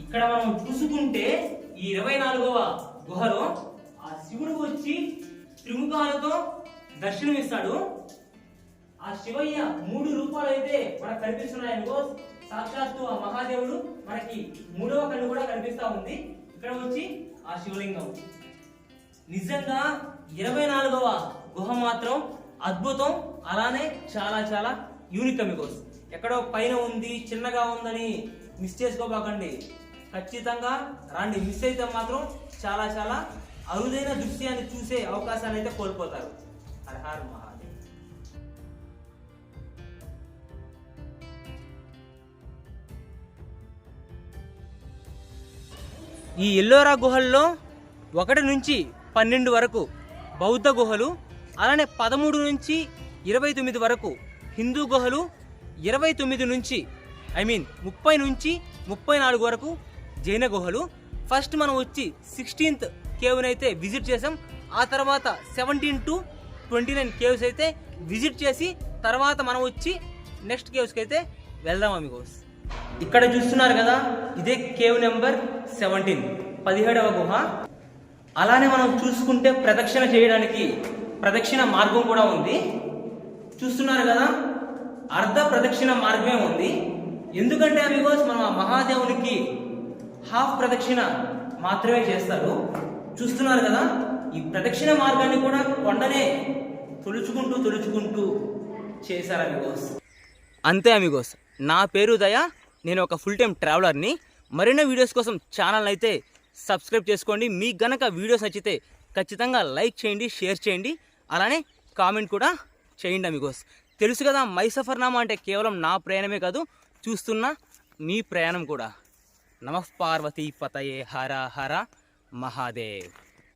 ఇక్కడ మనం చూసుకుంటే ఈ ఇరవై నాలుగవ గుహలో ఆ శివుడు వచ్చి త్రిముఖాలతో దర్శనమిస్తాడు. ఆ శివయ్య మూడు రూపాలు అయితే మనకు కనిపిస్తున్నాయి అనుకో. సాక్షాత్తు ఆ మహాదేవుడు మనకి మూడవ కన్ను కూడా కనిపిస్తా ఉంది. ఇక్కడ వచ్చి ఆ శివలింగం. నిజంగా ఇరవై నాలుగవ గుహ మాత్రం అద్భుతం. అలానే చాలా చాలా యూనిక్ అమిగోస్ ఎక్కడో పైన ఉంది చిన్నగా ఉందని మిస్ చేసుకోబాకండి. ఖచ్చితంగా రండి. మిస్ అయితే మాత్రం చాలా చాలా అరుదైన దృశ్యాన్ని చూసే అవకాశాన్ని అయితే కోల్పోతారు. హర మహాదేవ్. ఈ ఎల్లోరా గుహల్లో ఒకటి నుంచి పన్నెండు వరకు బౌద్ధ గుహలు అలానే పదమూడు నుంచి ఇరవై తొమ్మిది వరకు హిందూ గుహలు ఇరవై తొమ్మిది నుంచి ఐ మీన్ ముప్పై నుంచి ముప్పై నాలుగు వరకు జైన గుహలు. ఫస్ట్ మనం వచ్చి సిక్స్టీన్త్ కేవ్ని అయితే విజిట్ చేసాం ఆ తర్వాత seventeen to twenty nine caves అయితే విజిట్ చేసి తర్వాత మనం వచ్చి నెక్స్ట్ కేవ్స్కి అయితే వెళ్దాం అమిగోస్. ఇక్కడ చూస్తున్నారు కదా ఇదే కేవ్ నెంబర్ సెవెంటీన్ పదిహేడవ గుహ. అలానే మనం చూసుకుంటే ప్రదక్షిణ చేయడానికి ప్రదక్షిణ మార్గం కూడా ఉంది. చూస్తున్నారు కదా అర్ధ ప్రదక్షిణ మార్గమే ఉంది. ఎందుకంటే అమిగోస్ మనం ఆ మహాదేవునికి హాఫ్ ప్రదక్షిణ మాత్రమే చేస్తారు. చూస్తున్నారు కదా ఈ ప్రదక్షిణ మార్గాన్ని కూడా కొండనే తొలుచుకుంటూ తొలుచుకుంటూ చేశారు అమిగోస్. అంతే అమిగోస్ నా పేరు దయా నేను ఒక ఫుల్ టైం ట్రావెలర్ని మరిన్నో వీడియోస్ కోసం ఛానల్ అయితే సబ్స్క్రైబ్ చేసుకోండి. మీకు గనక వీడియోస్ నచ్చితే ఖచ్చితంగా లైక్ చేయండి షేర్ చేయండి. అలానే కామెంట్ కూడా చేయండి అమిగోస్. తెలుసు కదా మై సఫర్నామా అంటే కేవలం నా ప్రయాణమే కాదు చూస్తున్న మీ ప్రయాణం కూడా. నమః పార్వతీ పతయే హర హర మహాదేవ్.